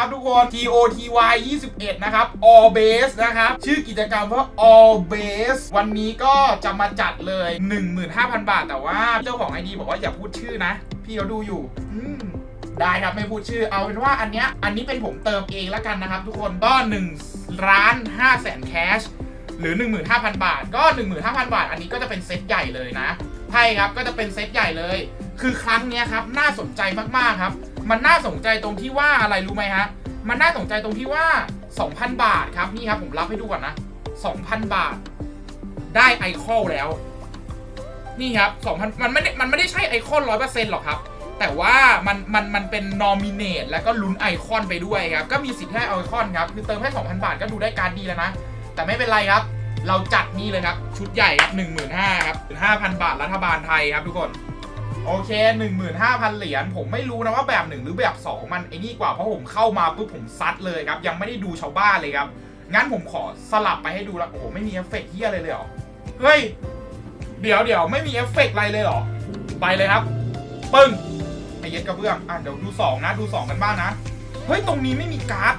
นะครับทุกคน TOTY 21 นะครับ All Base นะครับ ชื่อกิจกรรมว่า All Base วันนี้ก็จะมาจัดเลย 15,000 บาท แต่ว่าเจ้าของ ID บอกว่าอย่าพูดชื่อนะ พี่เขาดูอยู่อืมได้ครับ ไม่พูดชื่อเอาเป็นว่าอันเนี้ยอันนี้เป็นผมเติมเองแล้วกันนะครับทุกคนก็1ล้าน5แสนแคชหรือ 15,000 บาท ก็ 15,000 บาท อันนี้ก็จะเป็นเซตใหญ่เลยนะไพ่ครับก็จะเป็นเซตใหญ่เลย คือครั้งนี้ครับน่าสนใจมากๆครับ มันน่าสนใจตรงที่ว่าอะไรรู้ไหมฮะ มันน่าสนใจตรงที่ว่า 2,000 บาทครับนี่ครับผมรับให้ดูก่อนนะ 2,000 บาท ได้ไอคอลแล้ว นี่ครับ2,000มันไม่ได้มันไม่ได้ใช่ไอคอนร้อยเปอร์เซ็นต์หรอกครับ แต่ว่ามันมันมันเป็นนอมิเนตแล้วก็ลุ้นไอคอนไปด้วยครับ ก็มีสิทธิ์ให้ไอคอนครับคือเติมให้2,000 บาทก็ดูได้การดดีแล้วนะ แต่ไม่เป็นไรครับ เราจัดนี่เลยครับ ชุดใหญ่ครับ15,000ครับ5,000 บาทรัฐบาลไทยครับทุกคน โอเค 15,000 เหรียญผมไม่รู้นะว่าแบบหนึ่งหรือแบบ 2 มันไอ้นี่กว่าเพราะผมเข้ามาปุ๊บผมซัดเลยครับ ยังไม่ได้ดูชาวบ้านเลยครับ งั้นผมขอสลับไปให้ดูล้วโอ้โหไม่มีเอฟเฟกต์เฮียอะไรเลยเหรอ เฮ้ย เดี๋ยวเดี๋ยวไม่มีเอฟเฟกต์อะไรเลยเหรอ ไปเลยครับ ปึ้งไอเย็ดกระเบื้องอะเดี๋ยวดู 2 นะดู 2 กันบ้างนะ เฮ้ย ตรงนี้ไม่มีการ์ด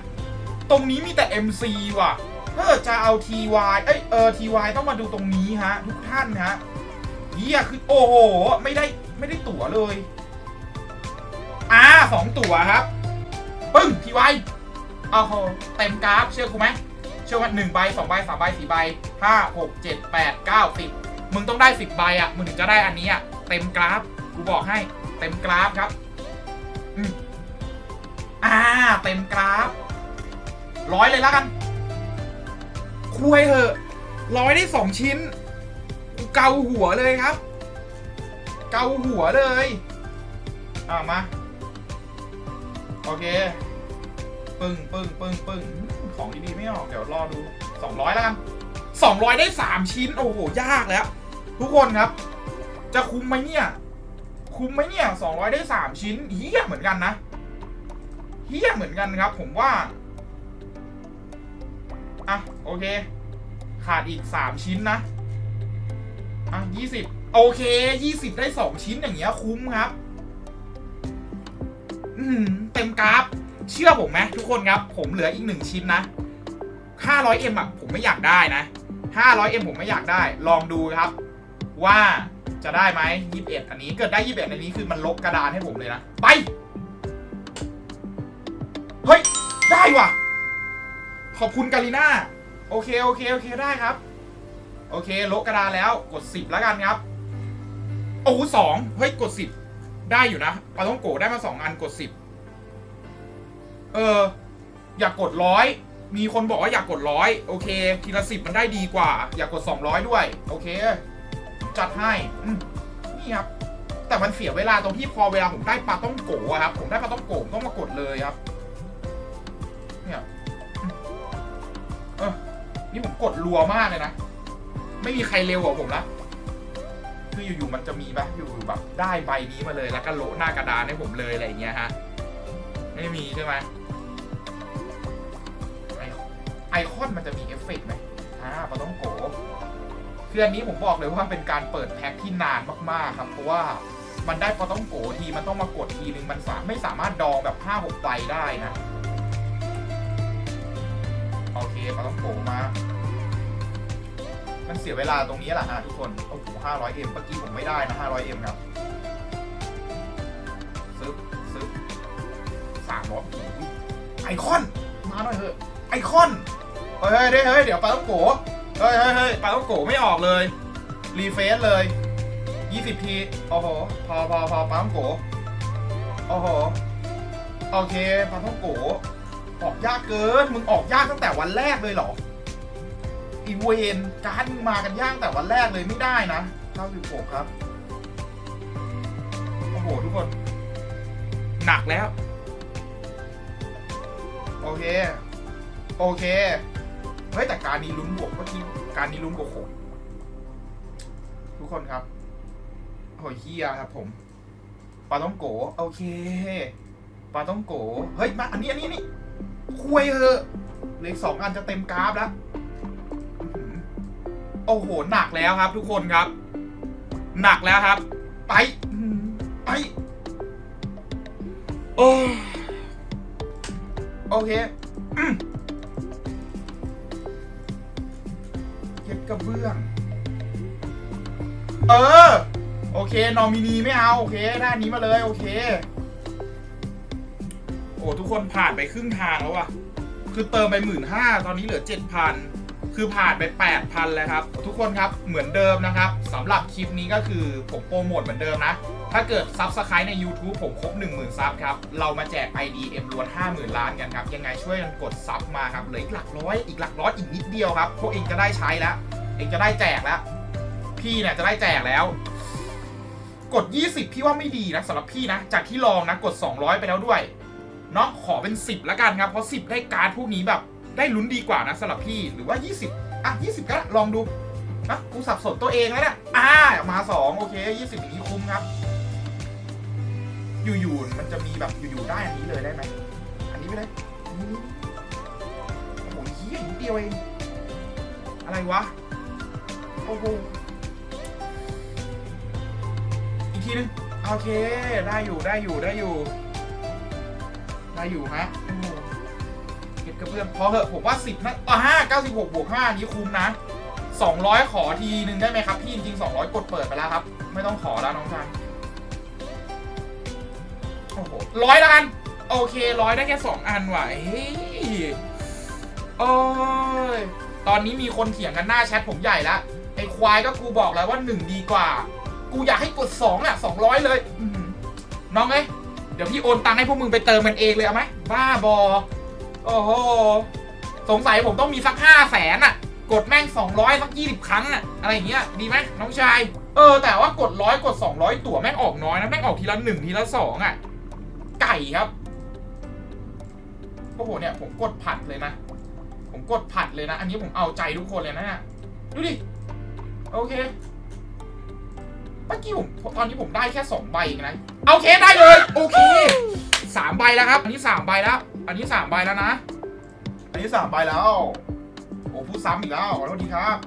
ตรงนี้มีแต่ MC ว่ะถ้าเกิดจะเอา TY เอ้ยเออ TY ต้องมาดูตรงนี้ฮะ ทุกท่านฮะเฮียคือโอ้โห ไม่ได้ ไม่ได้ตั๋วเลยอ่าสองตั๋วครับปึ้ง TY โอ้โหเต็มกราฟเชื่อกูไหมเชื่อว่าหนึ่งใบสองใบสามใบสี่ใบห้าหกเจ็ดแปดเก้าสิบมึงต้องได้สิบใบอะ มึงถึงจะได้อันนี้อะ เต็มกราฟกูบอกให้ เต็มกราฟครับอืมอ่า เต็มกราฟร้อยเลยแล้วกัน คุยเหอะร้อยได้สองชิ้นกูเกาหัวเลยครับ เกาหัวเลย อ่ามา โอเค ปึ้งปึ้งปึ้งปึ้งของดีๆไม่ออก เดี๋ยวรอดู200แล้วกัน200ได้3ชิ้น โอ้โห ยากแล้ว ทุกคนครับ จะคุ้มไหมเนี่ย คุ้มไหมเนี่ย200ได้3ชิ้นเฮี้ยเหมือนกันนะเฮี้ยเหมือนกันครับ ผมว่า อะ โอเค ขาดอีก3ชิ้นนะ อะ20 โอเค 20 ได้ 2 ชิ้นอย่างเงี้ยคุ้มครับอืมเต็มกราฟ เชื่อผมไหมทุกคนครับ ผมเหลืออีกหนึ่งชิ้นนะ 500M อะผมไม่อยากได้นะ 500M ผมไม่อยากได้ ลองดูครับ ว่าจะได้ไหม21 อันนี้เกิดได้ 21 อันนี้คือมันลบกระดานให้ผมเลยนะ ไป เฮ้ย ได้ว่ะ ขอบคุณกาลิน่า โอเค โอเค โอเค ได้ครับ โอเค ลบกระดานแล้ว กด 10 แล้วกันครับ โอ้สองเฮ้ยกด10ได้อยู่นะปาต้องโกได้มา2อันกด10เออ อยากกดร้อยมีคนบอกว่าอยากกดร้อยโอเค ทีละสิบมันได้ดีกว่า อยากกด200ด้วย โอเค จัดให้นี่ครับ แต่มันเสียเวลาตรงที่พอเวลาผมได้ปลาต้องโกะครับ ผมได้ปลาต้องโกะต้องมากดเลยครับ เนี่ยเออนี่ผมกดรัวมากเลยนะ ไม่มีใครเร็วกว่าผมละ คืออยู่ๆมันจะมีแบบอยู่ๆแบบได้ใบนี้มาเลยแล้วก็โละหน้ากระดานให้ผมเลยอะไรอย่างเงี้ยฮะไม่มีใช่ไหมไอไอคอนมันจะมีเอฟเฟกต์ไหมอ่าปาต้องโกคืออันนี้ผมบอกเลยว่าเป็นการเปิดแพ็คที่นานมากๆครับเพราะว่ามันได้ปาต้องโกทีมันต้องมากดทีนึงมันไม่สามารถดองแบบห้าหกใบได้นะโอเคปาต้องโกมา มันเสียเวลาตรงนี้แหละฮะทุกคนโอ้โห ห้าร้อยเอ็มเมื่อกี้ผมไม่ได้นะห้าร้อยเอ็มครับซึบซึบสามร้อยไอคอน มาหน่อยเถอะ ไอคอน เฮ้ยเฮ้ยเฮ้ยเดี๋ยวปลาต้องโกเฮ้ยเฮ้ยเฮ้ยปลาต้องโกไม่ออกเลย รีเฟซเลยยี่สิบที โอ้โห พอพอพอปลาต้องโกโอ้โห โอเคปลาต้องโกออกยากเกิน มึงออกยากตั้งแต่วันแรกเลยเหรอ อีเวนการมึงมากันย่ากแต่วันแรกเลยไม่ได้นะ96ครับ โอ้โห ทุกคน หนักแล้ว โอเค โอเค เฮ้ย แต่การนี้ลุ้นบวกก็ที่การนี้ลุ้นบวกหกทุกคนครับโอ้ยเฮียครับผมปลาต้องโก โอเคปลาต้องโก เฮ้ย มา อันนี้ อันนี้นี่คุยเหอะเหลือสองอันจะเต็มกราฟแล้ว อ้โหหนักแล้วครับ ทุกคนครับ หนักแล้วครับ ไปไปโอ้โอเคเก็บกระเบื้อง เออ โอเคนอมินีไม่เอา โอเคด้อันนี้มาเลย โอเค โอ้ทุกคนผ่านไปครึ่งทางแล้วอะคือเติมไปหมื่นห้าตอนนี้เหลือเจ็ดพัน คือผ่านไปแปดพันแล้วครับ ทุกคนครับเหมือนเดิมนะครับสำหรับคลิปนี้ก็คือผมโปรโมทเหมือนเดิมนะ ถ้าเกิดซับสไครต์ใน YouTube ผมครบ 10,000 ซับครับ เรามาแจก ID M ล้วน50,000 ล้านกันครับ ยังไงช่วยกันกดซับมาครับเหลืออีกหลักร้อยอีกหลักร้อยอีกนิดเดียวครับ พวกเองจะได้ใช้แล้ว เองจะได้แจกแล้ว พี่เนี่ยจะได้แจกแล้ว กด 20 พี่ว่าไม่ดีนะสำหรับพี่นะ จากที่ลองนะกด 200 ไปแล้วด้วยเนาะขอเป็น 10 ละกันครับเพราะ 10 ได้การ์ดพวกนี้แบบ ได้ลุ้นดีกว่านะสำหรับพี่หรือว่า 20 อะ 20 ก็ลองดูนะกูสับสนตัวเองแล้วนี่ยอ่ามา 2 โอเค 20อย่างนี้คุ้มครับ อยู่ๆมันจะมีแบบอยู่ๆได้อันนี้เลยได้ไหมอันนี้ไปเลยอันนี้โอ้โหเหี้ยนิดเดียวเองอะไรวะโอ้โหอีกทีนึงโอเค ได้อยู่ได้อยู่ได้อยู่ ได้อยู่ฮะโอ้โห กระเบื้องพอเหอะผมว่า10นะอ่าห้าเก้าสิบหกบวกห้านี้คุ้มนะ200ขอทีนึงได้ไหมครับ พี่จริงๆ200กดเปิดไปแล้วครับ ไม่ต้องขอแล้วน้องชายโอ้โหร้อยละกันโอเคร้อยได้แค่สองอันว่ะเฮ้ยโอ้ยตอนนี้มีคนเถียงกันหน้าแชทผมใหญ่ล้วไอ้ควายก็กูบอกแล้วว่าหนึ่งดีกว่า กูอยากให้กดสองอะสองร้อยเลยน้องเอ้ยเดี๋ยวพี่โอนตังค์ให้พวกมึงไปเติมมันเองเลยเอาไหมบ้าบอ โอ้โห สงสัยผมต้องมีสักห้าแสนอะ กดแม่ง 200 สัก 20 ครั้งอะอะไรอย่างเงี้ย ดีไหมน้องชาย เออ แต่ว่ากดร้อยกด 200 ตั๋วแม่งออกน้อยนะ แม่งออกทีละหนึ่งทีละสองอะไก่ครับ โอ้โห เนี่ย ผมกดผัดเลยนะ ผมกดผัดเลยนะ อันนี้ผมเอาใจทุกคนเลยนะ ดูดิ โอเคเมื่อกี้ผมตอนนี้ผมได้แค่สองใบเองนะ โอเคได้เลย โอเคสามใบแล้วครับ อันนี้สามใบแล้ว อันนี้สามใบแล้วนะ อันนี้สามใบแล้ว โอ้พูดซ้ำอีกแล้วขอโทษทีครับ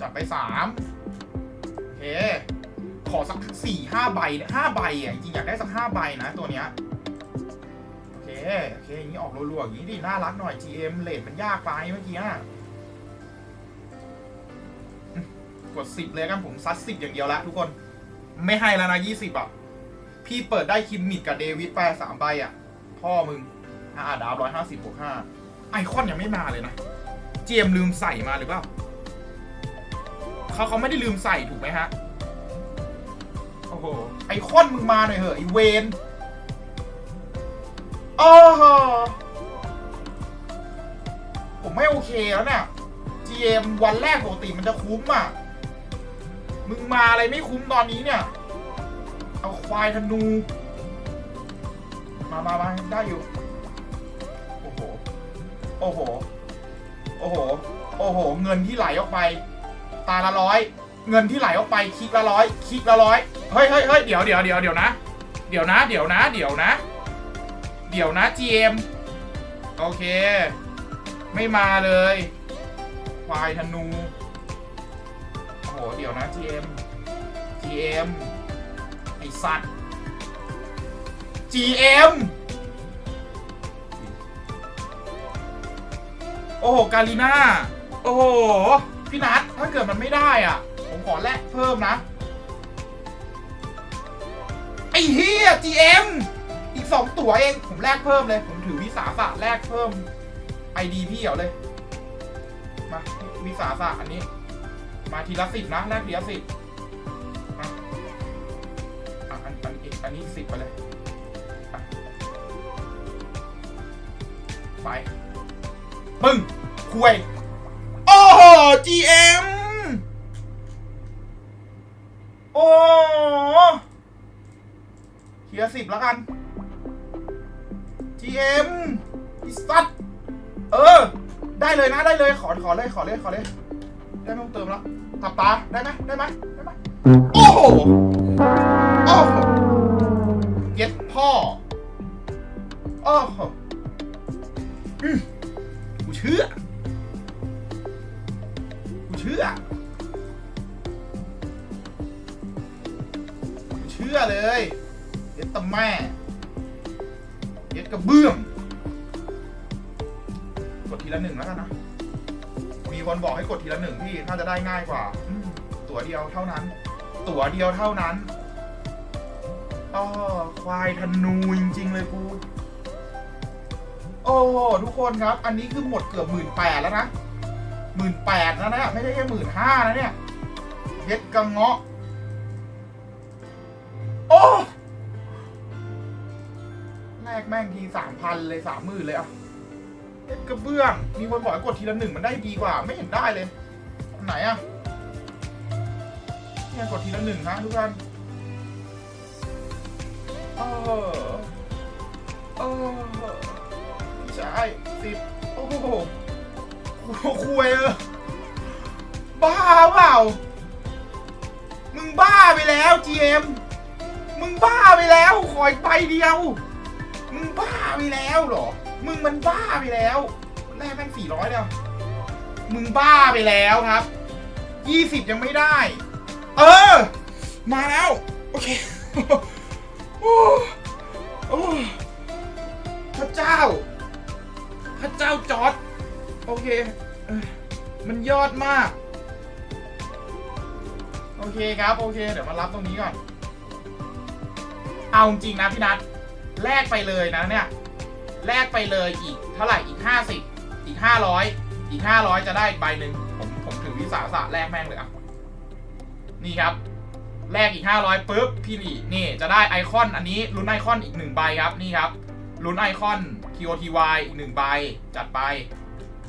จัดไปสามโอเค ขอสักสี่ห้าใบห้าใบอะจริงอยากได้สักห้าใบนะตัวเนี้ยโอเคโอเคอย่างนี้ออกรัวๆอย่างนี้ดิน่ารักหน่อย GM เลทมันยากไปเมื่อกี้กดสิบเลยกันผมซัดสิบอย่างเดียวล้วทุกคนไม่ให้แล้วนะยี่สิบอะพี่เปิดได้คิมมิดกับเดวิดไปสามใบอะ พ่อมึง อ่าดาวร้อยห้าสิบบวกห้าไอคอนยังไม่มาเลยนะ เจมลืมใส่มาหรือเปล่าเขาเขาไม่ได้ลืมใส่ถูกไหมฮะ โอ้โห ไอคอนมึงมาหน่อยเหอะไอเวนโอ้โหผมไม่โอเคแล้วเนี่ย GM วันแรกปกติมันจะคุ้มอะ มึงมาอะไรไม่คุ้มตอนนี้เนี่ย เอาควายธนู มามามาได้อยู่ โอ้โห โอ้โห โอ้โห เงินที่ไหลออกไป ตาละร้อย เงินที่ไหลออกไปคลิกละร้อยคลิกละร้อย เฮ้ยเฮ้ยเฮ้ยเดี๋ยวเดี๋ยวเดี๋ยวเดี๋ยวนะ เดี๋ยวนะ เดี๋ยวนะ เดี๋ยวนะ เดี๋ยวนะ GM โอเค ไม่มาเลย ควายธนู โอ้โห เดี๋ยวนะ GM GM ไอสัตว์ GM โอ้โหกาลิน่า โอ้โห พี่นัทถ้าเกิดมันไม่ได้อะ ผมขอแลกเพิ่มนะ ไอ้เฮีย GM อีกสองตั๋วเอง ผมแลกเพิ่มเลย ผมถือวิสาสะแลกเพิ่ม ID พี่เอาเลย มาวิสาสะอันนี้ มาทีละสิบนะแลกทีละสิบอะอะอันอันอีกอันนี้สิบไปเลย ไป ปึ้งคุยโอ้โห GM โอ้เทียสิบแล้วกัน GM พิสัตเออ ได้เลยนะ ได้เลย ขอ ขอเลย ขอเลย ขอเลย ได้ไม่ต้องเติมแล้วตับตา ได้ไหมได้ไหมได้ไหมโอ้โห โอ้โห ดียวเท่านั้นอ๋อควายธนูจริง ๆ เลยกู โอ้ทุกคนครับ อันนี้คือหมดเกือบหมื่นแปดแล้วนะหมื่นแปดแล้วนะ ไม่ใช่แค่หมื่นห้านะเนี่ยเย็ดกระเงาะ โอ้แรกแม่งทีสามพันเลยสามหมื่นเลยอะเย็ดกระเบื้อง มีคนบอกกดทีละหนึ่งมันได้ดีกว่า ไม่เห็นได้เลย อันไหนอะ เนี่ยกดทีละหนึ่งนะทุกท่านเออเออพี่ชายสิบโอ้โหคุยเออบ้าเปล่า มึงบ้าไปแล้ว GM มึงบ้าไปแล้ว ขออีกใบเดียว มึงบ้าไปแล้วเหรอ มึงมันบ้าไปแล้วแรกแม่งสี่ร้อยเดียวมึงบ้าไปแล้วครับยี่สิบยังไม่ได้ เออ มาแล้ว โอเคโอ้โอ้พระเจ้า พระเจ้าจอดโอเค มันยอดมาก โอเคครับ โอเค เดี๋ยวมารับตรงนี้ก่อน เอาจริงนะพี่นัทแลกไปเลยนะเนี่ย แลกไปเลยอีกเท่าไหร่อีกห้าสิบอีกห้าร้อยอีกห้าร้อยจะได้อีกใบหนึ่งผมผมถือวิสาสะแลกแม่งเลยอะ นี่ครับ แลกอีกห้าร้อยปุ๊บพี่หลีนี่จะได้ไอคอนอันนี้ลุ้นไอคอนอีกหนึ่งใบครับนี่ครับลุ้นไอคอน TOTY อีกหนึ่งใบจัดไป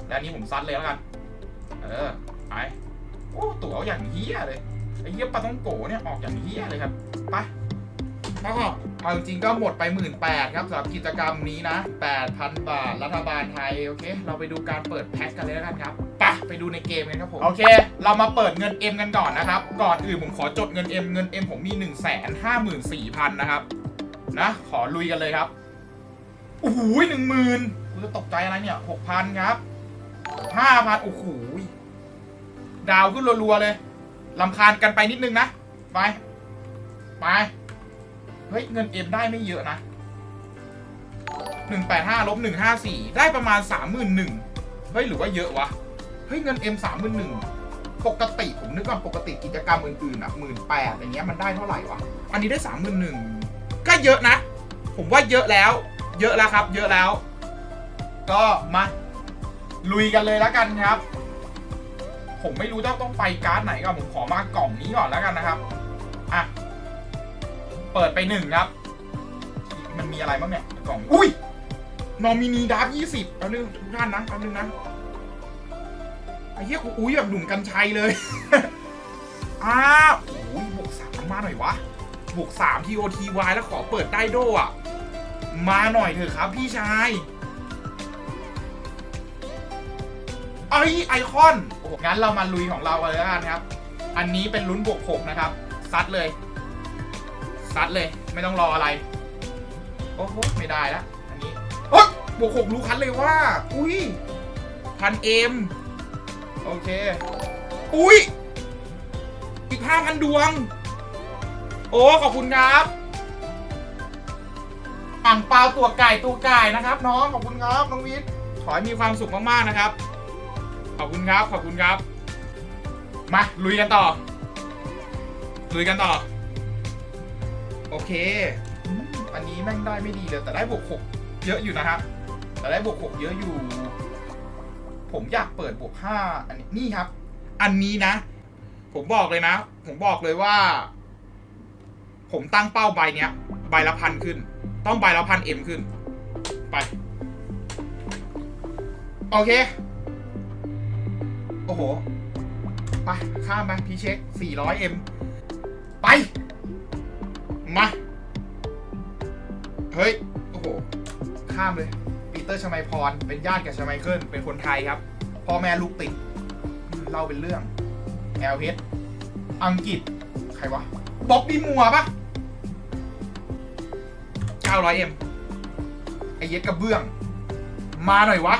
แล้วนี้ผมซัดเลยแล้วกัน เออไปโอ้ตั๋วอย่างเฮี้ยเลยไอเฮี้ยปลาต้องโกเนี่ยออกอย่างเฮี้ยเลยครับไป ก็เอาจริงก็หมดไปหมื่นแปดครับสำหรับกิจกรรมนี้นะแปดพันบาท รัฐบาลไทย โอเค เราไปดูการเปิดแพ็คกันเลยแล้วกันครับไปไปดูในเกมกันครับผม โอเค เรามาเปิดเงิน M กันก่อนนะครับ ก่อนอื่นผมขอจดเงิน M เงิน M ผมมี1นึ่งแสนห้าหมื่นสี่พันนะครับ นะ ขอลุยกันเลยครับโอ้โหหนึ่งหมื่นกูจะตกใจอะไรเนี่ยหกพันครับห้าพันโอ้โหดาวขึ้นรัวๆเลยลำคาญกันไปนิดนึงนะ ไป ไป เฮ้ย เงินเอ็มได้ไม่เยอะนะหนึ่งแปดห้าลบหนึ่งห้าสี่ได้ประมาณสามหมื่นหนึ่งเฮ้ย หรือว่าเยอะวะ เฮ้ย เงินเอ็มสามหมื่นหนึ่งปกติผมนึกว่าปกติกิจกรรมอื่นๆอะหมื่นแปดอย่างเงี้ยมันได้เท่าไหร่วะ อันนี้ได้สามหมื่นหนึ่งก็เยอะนะ ผมว่าเยอะแล้ว เยอะแล้วครับ เยอะแล้ว ก็มาลุยกันเลยแล้วกันครับ ผมไม่รู้จะต้องไปการ์ดไหนก่อนผมขอมากล่องนี้ก่อนแล้วกันนะครับ อะ เปิดไปหนึ่งครับ มันมีอะไรบ้างเนี่ยกล่อง อุ้ย นอมินีดับยี่สิบเอาเรื่องทุกท่านนะเอาเรื่องนะ ไอ้เหี้ยกูอุ้ยแบบหนุ่มกัญชัยเลย อ้าวโอ้ยบวกสามมาหน่อยวะ บวกสามทีโอทีวายแล้วขอเปิดได้โดอะ มาหน่อยเถอะครับพี่ชายเอ้ยไอคอน งั้นเรามาลุยของเรากันเลยแล้วกันครับ อันนี้เป็นลุ้นบวกหกนะครับ ซัดเลย ซัดเลย ไม่ต้องรออะไร โอ้โห ไม่ได้แล้วอันนี้ โอ๊ยบวกหกรู้คันเลยว่า อุ้ยพันเอ็มโอเค อุ้ยอีกห้าพันดวง โอ้ ขอบคุณครับอ่างเปาตัวไก่ตัวไก่นะครับ น้องขอบคุณครับน้องวิทย์ขอให้มีความสุขมากๆนะครับ ขอบคุณครับขอบคุณครับ มาลุยกันต่อลุยกันต่อ โอเคอืมอันนี้แม่งได้ไม่ดีเลยแต่ได้บวกหกเยอะอยู่นะครับแต่ได้บวกหกเยอะอยู่ ผมอยากเปิดบวกห้าอันนี้นี่ครับ อันนี้นะ ผมบอกเลยนะ ผมบอกเลยว่า ผมตั้งเป้าใบเนี้ย ใบละพันขึ้น ต้องใบละพันเอ็มขึ้น ไป โอเค โอ้โห ไป ข้ามไปพี่เช็ค 400M ไป มา เฮ้ย โอ้โห ข้ามเลย ปีเตอร์ชมัยพร เป็นญาติกับชมัยเคิลเป็นคนไทยครับ พ่อแม่ลูกติด เล่าเป็นเรื่อง LH อังกฤษ ใครวะ บ๊อบบี้มัวปะ 900M ไอเย็ดกระเบื้อง มาหน่อยวะ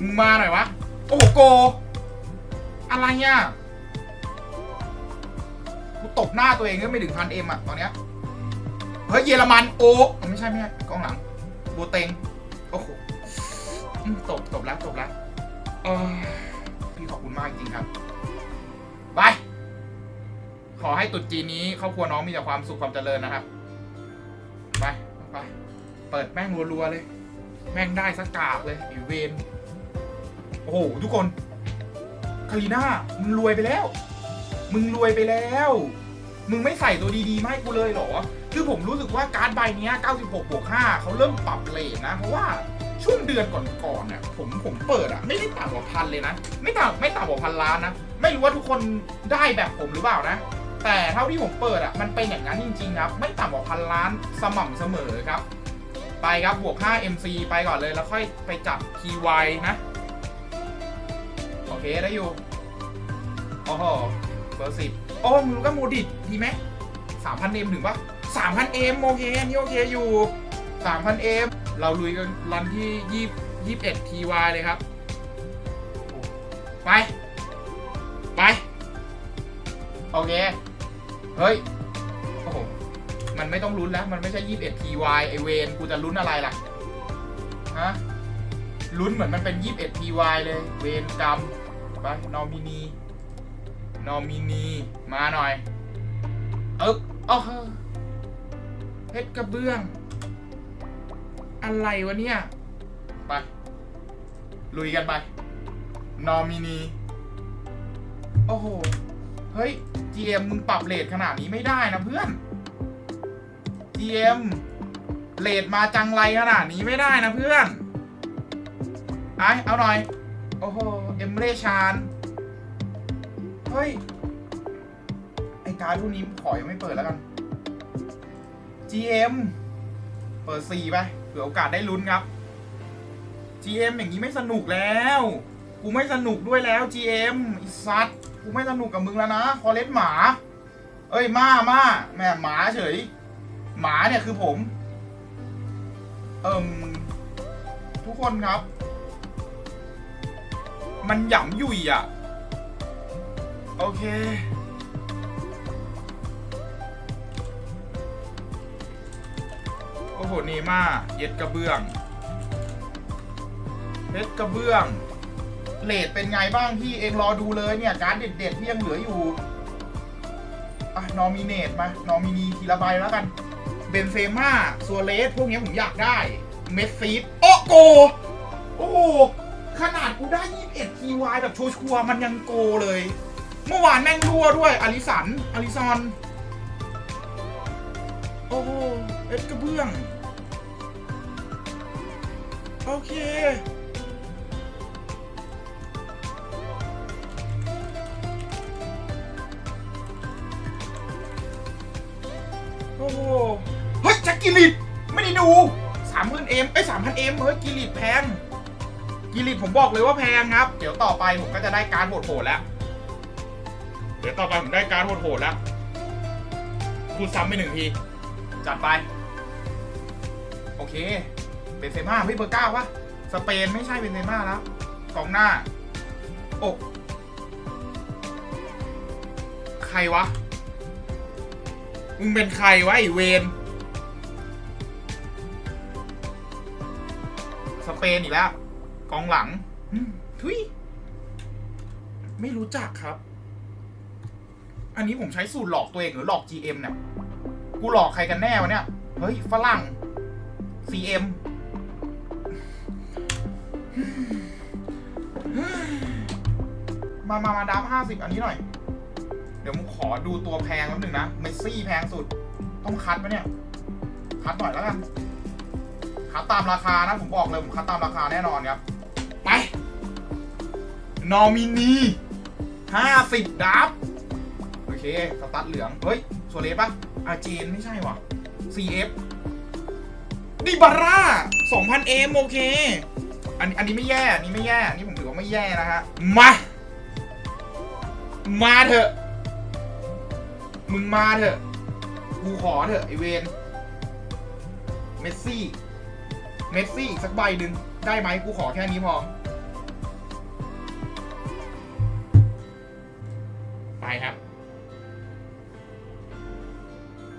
มึงมาหน่อยวะ โอ้โหโก อะไรเนี่ยกูตบหน้าตัวเองก็ไม่ถึงพันเอ็มอะตอนเนี้ย เฮ้ยเยอรมันโอ้ไม่ใช่ไม่ใช่กล้องหลังโบเตงโอ้โหอืมจบจบแล้วจบแล้วพี่ขอบคุณมากจริงครับไปขอให้ตรุษจีนนี้ครอบครัวน้องมีแต่ความสุขความเจริญนะครับไปไปเปิดแม่งรัวๆเลย แม่งได้สักกากเลยอีเวนโอ้โหทุกคนคารีน่ามึงรวยไปแล้ว มึงรวยไปแล้ว มึงไม่ใส่ตัวดีๆมาให้กูเลยเหรอ คือผมรู้สึกว่าการ์ดใบนี้96บวก5เขาเริ่มปรับเลทนะ เพราะว่าช่วงเดือนก่อนๆเนี่ยผมผมเปิดอะไม่ได้ต่ำกว่าพันเลยนะ ไม่ต่ำไม่ต่ำกว่าพันล้านนะ ไม่รู้ว่าทุกคนได้แบบผมหรือเปล่านะ แต่เท่าที่ผมเปิดอะมันเป็นอย่างนั้นจริงๆครับ ไม่ต่ำกว่าพันล้านสม่ำเสมอครับ ไปครับบวก 5 MC ไปก่อนเลยแล้วค่อยไปจับ TY นะ โอเคได้อยู่โอ้โหเบอร์สิบโอ้มึงก็โมดิดดีไหมสามพันเอ็มถึงปะ สามพันเอ็มโอเคนี่โอเคอยู่สามพันเอ็มเราลุยกันรันที่ยี่ยี่เอ็ด TY เลยครับ ไป ไป โอเค เฮ้ย โอ้โห มันไม่ต้องลุ้นแล้ว มันไม่ใช่21 TY ไอเวนกูจะลุ้นอะไรล่ะ ฮะ ลุ้นเหมือนมันเป็น21 TY เลย เวนกรรม ไป นอมินี นอมินี มาหน่อย เอ๊บอ๋อ เพชรกระเบื้อง อะไรวะเนี่ย ไป ลุยกันไป นอมินี โอ้โห เฮ้ย GM มึงปรับเลทขนาดนี้ไม่ได้นะเพื่อน GM เลทมาจังไรขนาดนี้ไม่ได้นะเพื่อนไอเอาหน่อย โอ้โห เอมเรชาน เฮ้ย ไอการ์ดพวกนี้ขอยังไม่เปิดแล้วกัน GM เปิด4ไปเผื่อโอกาสได้ลุ้นครับ GM อย่างนี้ไม่สนุกแล้ว กูไม่สนุกด้วยแล้ว GM ไอีสัตว์กูไม่สนุกกับมึงแล้วนะ คอเลสหมา เอ้ยมามาแม่หมาเฉย หมาเนี่ยคือผม เอิมทุกคนครับ มันหย่ำยุ่ยอะ โอเค โอ้โหเนม่าเย็ดกระเบื้องเพชรกระเบื้องเลทเป็นไงบ้างพี่เองรอดูเลยเนี่ย การดเด็ดๆที่ยังเหลืออยู่อะนอมิเนตมานอมินีทีละใบแล้วกันเบนเซม่าซัวเรสพวกนี้ผมอยากได้ เมสซีดโอโก โอ้โหขนาดกูได้ 21 ทีวายแบบชัวร์มันยังโกเลย เมื่อวานแม่งรั่วด้วย อลิสัน อลิซอน โอ้โหเอ็ดกระเบื้อง โอเค โอ้โห เฮ้ยจ็คกิลิตไม่ได้ดูสามพันเอ็มไอ้สามพันเอ็มเฮ้ยกิลิตแพง กิลิตผมบอกเลยว่าแพงครับ เดี๋ยวต่อไปผมก็จะได้การดโหดๆแล้ว เดี๋ยวต่อไปผมได้การดโหดๆแล้วคูณซ้ำไปหนึ่งที จัดไป โอเค นเซม่าเฮ้ยเบอร์เก้าวะสเปนไม่ใช่เบนเซม่าแล้วกองหน้าอ้ใครวะ มึงเป็นใครวะไอเวนสเปนอีกแล้ว กองหลังทุยไม่รู้จักครับ อันนี้ผมใช้สูตรหลอกตัวเองหรือหลอก GM เนี่ย กูหลอกใครกันแน่วะเนี่ย เฮ้ย ฝรั่ง CM มามามาดับห้าสิบอันนี้หน่อย เดี๋ยวมึงขอดูตัวแพงแป๊บหนึ่งนะเมสซี่แพงสุด ต้องคัดไหมเนี่ย คัดหน่อยแล้วกันคัดตามราคานะ ผมบอกเลยผมคัดตามราคาแน่นอนครับ ไป นอมินีห้าสิบดับโอเค สตัดเหลือง เฮ้ยโซเลปะอาเจนไม่ใช่ว่ะ CF ดิบาร่า2,000 m โอเค อันอันนี้ไม่แย่ อันนี้ไม่แย่ อันนี้ผมถือว่าไม่แย่นะฮะ มา มาเถอะ มึงมาเถอะ กูขอเถอะไอเวนเมสซี่ เมสซี่อีกสักใบหนึ่งได้ไหมกูขอแค่นี้พอ ไปครับ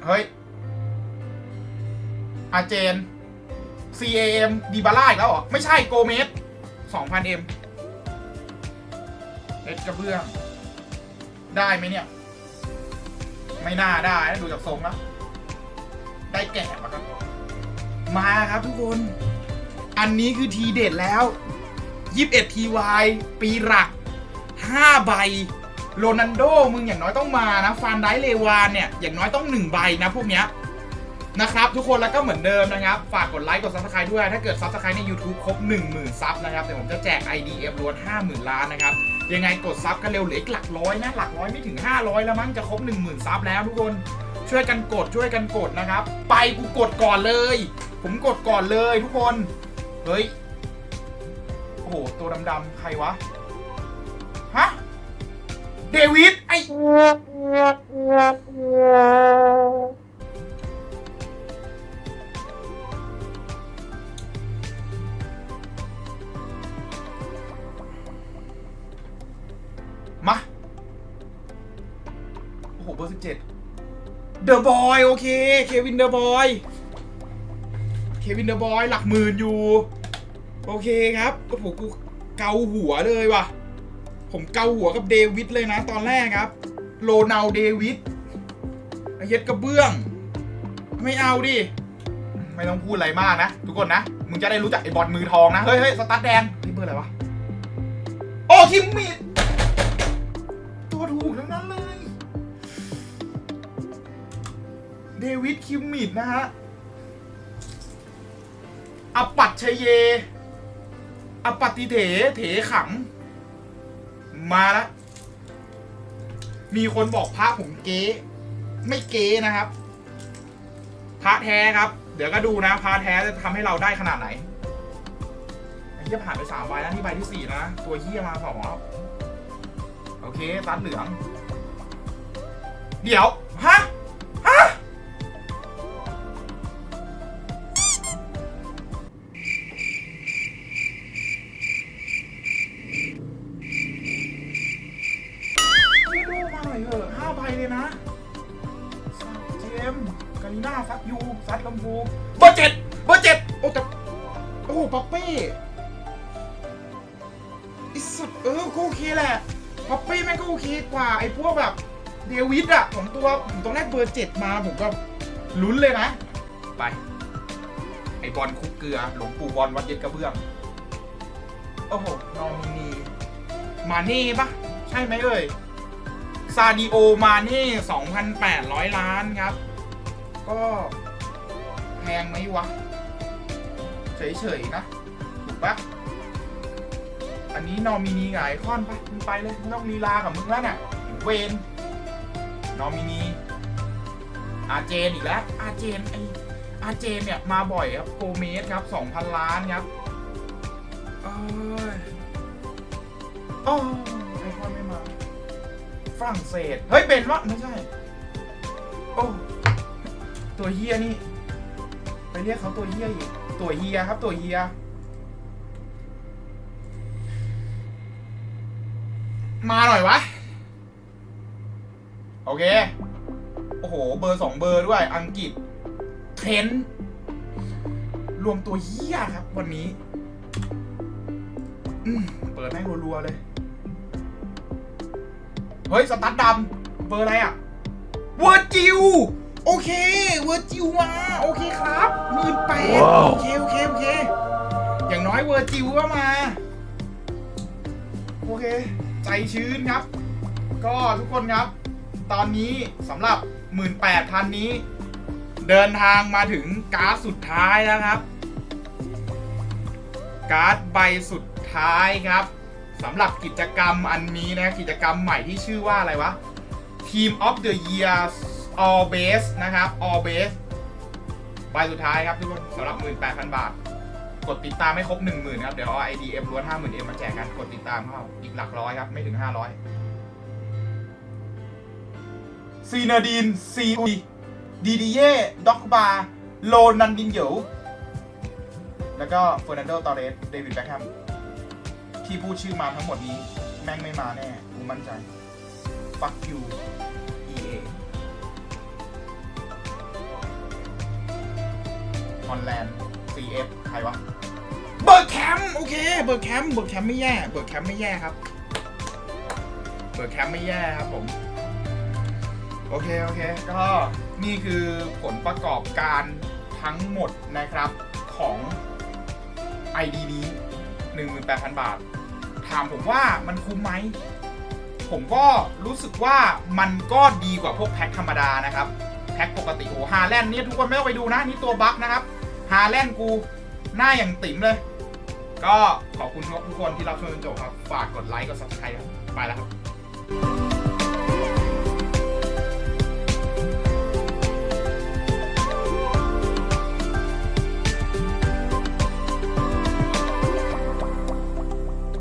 เฮ้ย อาเจน CAM ดีบาร่าอีกแล้วเหรอ ไม่ใช่โกเมส 2,000M เล็ดกระเบื้อง ได้ไหมเนี่ย ไม่น่าได้นะดูจากทรงแล้ว ได้แก่มาครับ มาครับทุกคน อันนี้คือทีเด็ดแล้ว 21 TY ปีหลัก 5 ใบ โรนันโด มึงอย่างน้อยต้องมานะ ฟานไดเลวานเนี่ย อย่างน้อยต้อง 1 ใบนะพวกเนี้ยนะครับทุกคนแล้วก็เหมือนเดิมนะครับ ฝากกดไลค์กดซับสไครต์ด้วย ถ้าเกิดซับสไครต์ใน YouTube ครบ 10,000 ซับนะครับ เดี๋ยวผมจะแจก IDM ล้วน 50,000 ล้านนะครับ ยังไงกดซับกันเร็วเหลืออีกหลักร้อยนะหลักร้อยไม่ถึง 500 แล้วมั้งจะครบ 10,000ซับแล้วทุกคนช่วยกันกดช่วยกันกดนะครับ ไปกูกดก่อนเลย ผมกดก่อนเลยทุกคน เฮ้ย โอ้โห ตัวดำๆใครวะ ฮะ เดวิดไอ เดอะบอยโอเค เควินเดอะบอยเควินเดอะบอยหลักหมื่นอยู่ โอเคครับโอ้โหกูเกาหัวเลยว่ะ ผมเกาหัวกับเดวิดเลยนะ ตอนแรกครับโรนัลเดวิดไอเย็ดกระเบื้อง ไม่เอาดิ ไม่ต้องพูดอะไรมากนะ ทุกคนนะ มึงจะได้รู้จักไอ้บอลมือทองนะ เฮ้ยเฮ้ยสตาร์ทแดงนี่เบอร์อะไรวะ โอ้ทิมมิด มิดนะฮะอปัตชเย อปัติเถ เถขังมาล้วมีคนบอกพระผมเก๊ไม่เก๊นะครับ พระแท้ครับ เดี๋ยวก็ดูนะ พระแท้จะทำให้เราได้ขนาดไหนเหี้ยผ่านไปสามใบแล้วนี่ใบที่สี่นะ ตัวเหี้ยมาสองแล้ว โอเคซัดเหลือง เดี๋ยว ป๊อปเป้แม่งก็โอเคกว่าไอ้พวกแบบเดวิดอะผมตัวผมตอนแรกเบอร์เจ็ดมาผมก็ลุ้นเลยนะ ไป ไอ้บอลคุกเกลือ หลวงปู่บอลวัดเย็ดกระเบื้อง โอ้โหนอมินีมาเน่ปะใช่ไหมเอ่ยซาดิโอมาเน่2,800 ล้านครับ ก็แพงไหมวะ เฉยๆนะ ถูกปะ อันนี้นอมินีกับไอคอนปมึงไปเลยไม่ต้องลีลากับมึงแล้วน่ะเวนนอมินีอาเจนอีกแล้วอาเจนไออาเจนเนี่ยมาบ่อยครับโกเมสครับ2,000ล้านครับเอ้ยโอ้ไอคอนไม่มาฝรั่งเศสเฮ้ยเบนวะไม่ใช่โอ้ตัวเฮียนี่ ไปเรียกเขาตัวเฮียอีกตัวเฮียครับตัวเฮีย มาหน่อยวะ โอเค โอ้โห เบอร์สองเบอร์ด้วย อังกฤษ เทรนต์รวมตัวเฮียครับ วันนี้อืมเปิดแม่งรัวๆเลย เฮ้ย สตั๊ดดำ เบอร์อะไรอะ เวอร์จิว โอเค เวอร์จิวมา โอเคครับหมื่นแปดโอเค โอเค โอเค อย่างน้อยเวอร์จิวก็มา โอเค ใจชื้นครับ ก็ทุกคนครับ ตอนนี้สำหรับ 18ทันนี้ เดินทางมาถึงการ์ดสุดท้ายแล้วครับ การ์ดใบสุดท้ายครับสำหรับกิจกรรมอันนี้นะกิจกรรมใหม่ที่ชื่อว่าอะไรวะ Team of the Year All Base นะครับ All Base ใบสุดท้ายครับทุกคนสำหรับ 18,000 บาท กดติดตามให้ครบ10,000ครับ เดี๋ยวเอา IDM ล้วน50,000 M มมาแจกกันกดติดตามเข้าอีกหลักร้อยครับ ไม่ถึง500ซีนาดีนซีอุยดีดีเย่ด็อกบาโลนันดินเหยวแล้วก็เฟอร์นันโดตอเรสเดวิดแบ็คแฮมที่พูดชื่อมาทั้งหมดนี้ แม่งไม่มาแน่กูมั่นใจ fuck you EA ฮอลแลนด์ CF ใครวะ เบิร์กแคมป์โอเค เบิร์กแคมป์เบิร์กแคมป์ไม่แย่ เบิร์กแคมป์ไม่แย่ครับ เบิร์กแคมป์ไม่แย่ครับผม โอเค โอเค ก็นี่คือผลประกอบการทั้งหมดนะครับของ ID นี้18,000 บาท ถามผมว่ามันคุ้มไหม ผมก็รู้สึกว่ามันก็ดีกว่าพวกแพ็คธรรมดานะครับ แพ็คปกติโอ้ฮาแลนด์เนี่ยทุกคนไม่ต้องไปดูนะ นี่ตัวบั๊กนะครับฮาแลนด์กูหน้าอย่างติ๋มเลย ก็ขอบคุณทุกคนที่รับชมจนจบครับ ฝากกดไลค์กด subscribe ครับไปแล้วครับ